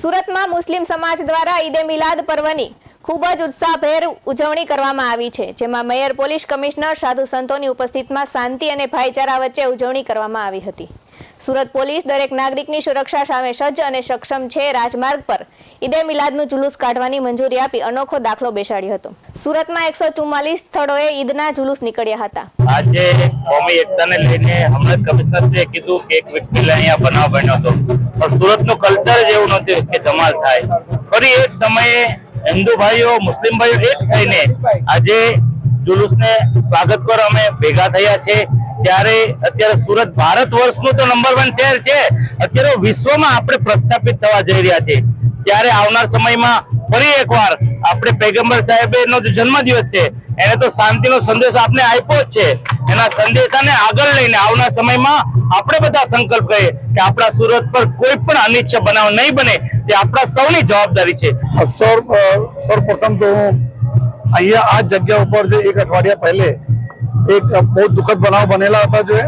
સુરતમાં મુસ્લિમ સમાજ દ્વારા ઈદે મિલાદ પર્વની ખૂબ જ ઉત્સાહભેર ઉજવણી કરવામાં આવી છે, જેમાં મેયર, પોલીસ કમિશનર, સાધુ સંતોની ઉપસ્થિતિમાં શાંતિ અને ભાઈચારા વચ્ચે ઉજવણી કરવામાં આવી હતી. સુરત પોલીસ દરેક નાગરિકની સુરક્ષા સામે સજ્જ અને સક્ષમ છે રાજમાર્ગ પર. ઈદે મિલાદનું જુલુસ કાઢવાની મંજૂરી આપી અનોખો દાખલો બેસાડ્યો હતો. સુરતમાં એકસો ચુમ્માલીસ સ્થળોએ ઈદના જુલુસ નીકળ્યા હતા. આજે કોમી એકતાને લઈને હમણાં કમિશનરે કીધું કે એક વ્યક્તિ અહીંયા બનાવ બન્યો હતો. પણ સુરતનું કલ્ચર જ એવું નથી કે ધમાલ થાય. ફરી એક સમયે હિન્દુ ભાઈઓ, મુસ્લિમ ભાઈઓ એક થઈને આજે જુલુસને સ્વાગત કરવા અમે ભેગા થયા છે. ત્યારે અત્યારે સુરત ભારત વર્ષનું તો નંબર વન શહેર છે. અત્યારે વિશ્વમાં આપણે પ્રસ્થાપિત થવા જઈ રહ્યા છે ત્યારે આવનાર સમયમાં ફરી એકવાર આપણે પૈગંબર સાહેબનો જે જન્મદિવસ છે, એને તો શાંતિનો સંદેશ આપણે આપ્યો જ છે. એના સંદેશાને આગળ લઈને આવનાર સમયમાં આપણે બધા સંકલ્પ કરીએ કે આપણા સુરત પર કોઈ પણ અનિચ્છ બનાવ નહીં બને, તે આપણા સૌની જવાબદારી છે. સૌ સૌપ્રથમ તો હું અહીંયા આ જગ્યા ઉપર જે એક અઠવાડિયા પહેલે એક બહુ દુઃખદ બનાવ બનેલા હતા જો.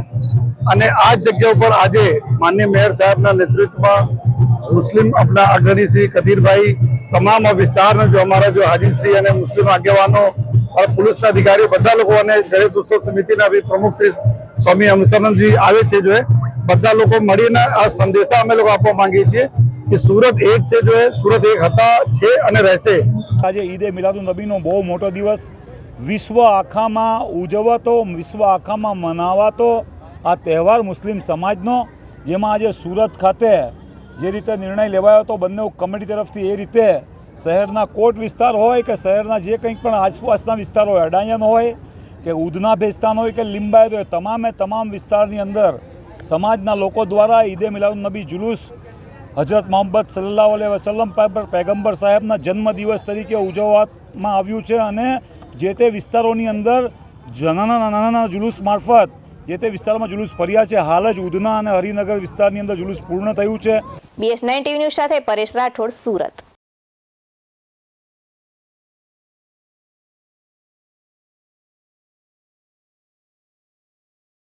અને આ જ જગ્યા ઉપર આજે માનનીય મેયર સાહેબના નેતૃત્વમાં મુસ્લિમ આપણા અગ્રણી શ્રી કદીરભાઈ તમામ વિસ્તારના જો અમારા જો હાજીશ્રી અને મુસ્લિમ આગેવાનો પોલીસના અધિકારીઓ, બધા લોકો અને ગણેશ ઉત્સવ સમિતિના બી પ્રમુખ શ્રી સ્વામી અમસરનજી આવે છે જો બધા લોકો મળીને આ સંદેશા અમે લોકો આપવા માંગીએ છીએ કે સુરત એક છે જો સુરત એક હતા, છે અને રહેશે. આજે ઈદે મિલાદુ નબીનો બહુ મોટો દિવસ. વિશ્વ આખામાં ઉજવાતો, વિશ્વ આખામાં મનાવાતો આ તહેવાર મુસ્લિમ સમાજનો, જેમાં આજે સુરત ખાતે જે રીતે નિર્ણય લેવાયો હતો બંને કમિટી તરફથી એ રીતે શહેરના કોટ વિસ્તાર હોય કે શહેરના જે કંઈક પણ આસપાસના વિસ્તાર હોય અડાયન હોય કે ઉધના ભેસ્તાન હોય કે લિંબાયત હોય, તમામે તમામ વિસ્તારની અંદર સમાજના લોકો દ્વારા ઈદે મિલાઉન નબી જુલુસ હજરત મોહમ્મદ સલ્લાહ વસલમ પર પૈગંબર સાહેબના જન્મદિવસ તરીકે ઉજવવામાં આવ્યું છે અને જે તે વિસ્તારોની અંદર નાના નાના નાના જુલુસ મારફત જે તે વિસ્તારમાં જુલુસ ફર્યા છે, હાલ જ ઉધના અને હરિનગર વિસ્તારની અંદર જુલુસ પૂર્ણ થયું છે. બીએસ નાઇન ટીવી ન્યૂઝ સાથે પરેશ રાઠોડ, સુરત.